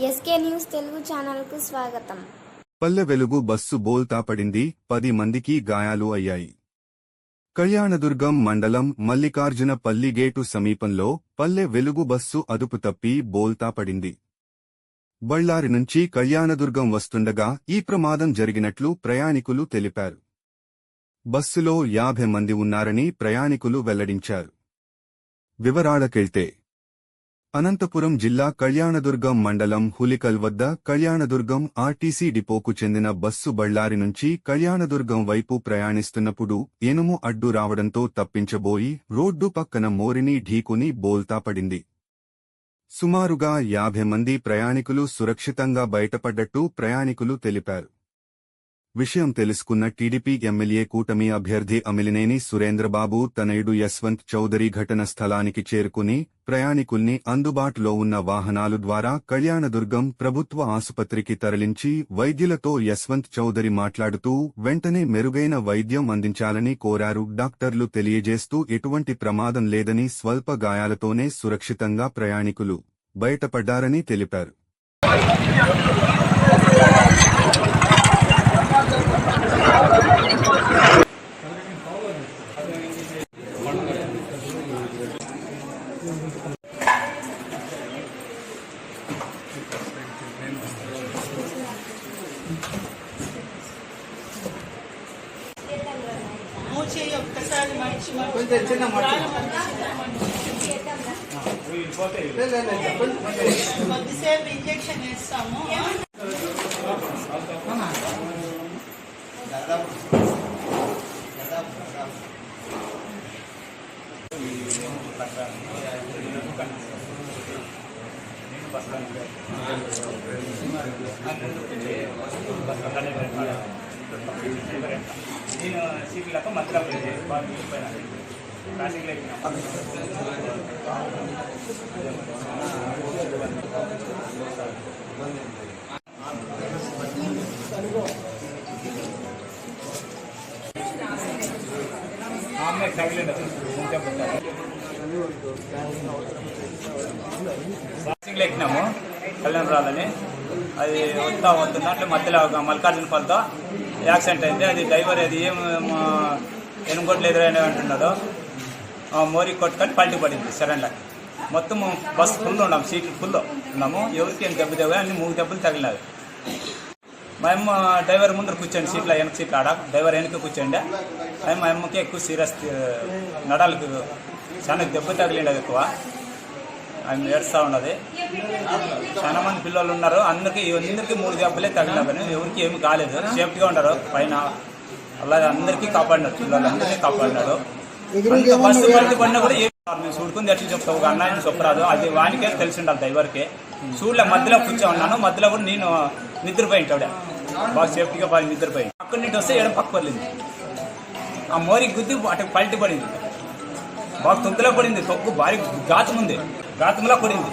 SK news Telugu ఛానల్కు స్వాగతం. Palle Velugu bus బోల్తా పడింది పది మందికి గాయాలు అయ్యాయి. కళ్యాణదుర్గం మండలం మల్లికార్జున పల్లి గేటు సమీపంలో పల్లె వెలుగు బస్సు అదుపు తప్పి బోల్తా పడింది. బళ్ళారి నుంచి కళ్యాణదుర్గం వస్తుండగా ఈ ప్రమాదం జరిగినట్లు ప్రయాణికులు తెలిపారు. బస్సులో యాభై మంది ఉన్నారని ప్రయాణికులు వెల్లడించారు. వివరాలకెళ్తే అనంతపురం జిల్లా కళ్యాణదుర్గం మండలం హులికల్ వద్ద కళ్యాణదుర్గం ఆర్టీసీ డిపోకు చెందిన బస్సు బళ్ళారి నుంచి కళ్యాణదుర్గం వైపు ప్రయాణిస్తున్నప్పుడు ఏనుము అడ్డు రావడంతో తప్పించబోయి రోడ్డు పక్కన మోరిని ఢీకుని బోల్తా పడింది. సుమారుగా యాభై మంది ప్రయాణికులు సురక్షితంగా బయటపడ్డట్టు ప్రయాణికులు తెలిపారు. విషయం తెలుసుకున్న టీడీపీ ఎమ్మెల్యే కూటమి అభ్యర్థి అమిలినేని సురేంద్రబాబు తనయుడు యశ్వంత్ చౌదరి ఘటన స్థలానికి చేరుకుని ప్రయాణికుల్ని అందుబాటులో ఉన్న వాహనాలు ద్వారా కళ్యాణదుర్గం ప్రభుత్వ ఆసుపత్రికి తరలించి వైద్యులతో యశ్వంత్ చౌదరి మాట్లాడుతూ వెంటనే మెరుగైన వైద్యం అందించాలని కోరారు డాక్టర్లు తెలియజేస్తూ ఎటువంటి ప్రమాదం లేదని స్వల్ప గాయాలతోనే సురక్షితంగా ప్రయాణికులు బయటపడ్డారని తెలిపారు. మూచి ఒక్కసారి మనిషి కొంచెం చిన్న. కొద్దిసేపు ఇంజక్షన్ వేస్తాము. నేను సీట్లకు మధ్యలో పోయినా క్లాసిక్లో ఎక్కినా ఆమె తగిలింది క్లాసింగ్లో ఎక్కినాము కళ్యాణ్ రాలని అది వస్తా వస్తున్నా అట్లా మధ్యలో ఒక మల్లికార్జున పల్తో యాక్సిడెంట్ అయింది. అది డ్రైవర్ అది ఏం ఎనుగొట్లు ఎదురైనా అంటున్నారో మోరీ కొట్టుకొని పల్టి పడింది సడన్గా మొత్తం బస్సు ఫుల్ ఉన్నాం సీట్లు ఫుల్ ఉన్నాము. ఎవరికి ఏం దెబ్బ దెబ్బ అన్ని మూడు దెబ్బలు తగిలినాయి. మా డ్రైవర్ ముందర కూర్చోండి సీట్లో వెనక సీట్లు ఆడ. డ్రైవర్ వెనక కూర్చోండి. మేము మా అమ్మకి ఎక్కువ సీరియస్ నడాలకు చాలా దెబ్బ తగిలిండదు ఎక్కువ. ఆమె ఏడుస్తూ ఉన్నది. చాలా మంది పిల్లలు ఉన్నారు. అందరికీ అందరికీ మూడు దెబ్బలే తగిలినా ఎవరికి ఏమి కాలేదు. సేఫ్టీగా ఉన్నారు పైన అలాగే అందరికీ కాపాడినారు. పిల్లలందరినీ కాపాడినారు. అంత బస్సు పడితే పడినా కూడా ఏమి మేము చూడుకుంది ఎట్లా చెప్తావు ఒక అన్నయ్య చెప్పరాదు. అది వానికే తెలిసి ఉండాలి డ్రైవర్కి. చూడలే మధ్యలో కూర్చో ఉన్నాను. మధ్యలో కూడా నేను నిద్రపోయింటాడు బాగా సేఫ్టీగా బాగా నిద్రపోయి. అక్కడి నుండి వస్తే ఏడం పక్క పడింది. ఆ మోరి గుద్ది అటు పల్టి పడింది. బాగా తొక్కులో పడింది. తొక్కు భారీ ఘాతం ఉంది. ఘాతంలో పడింది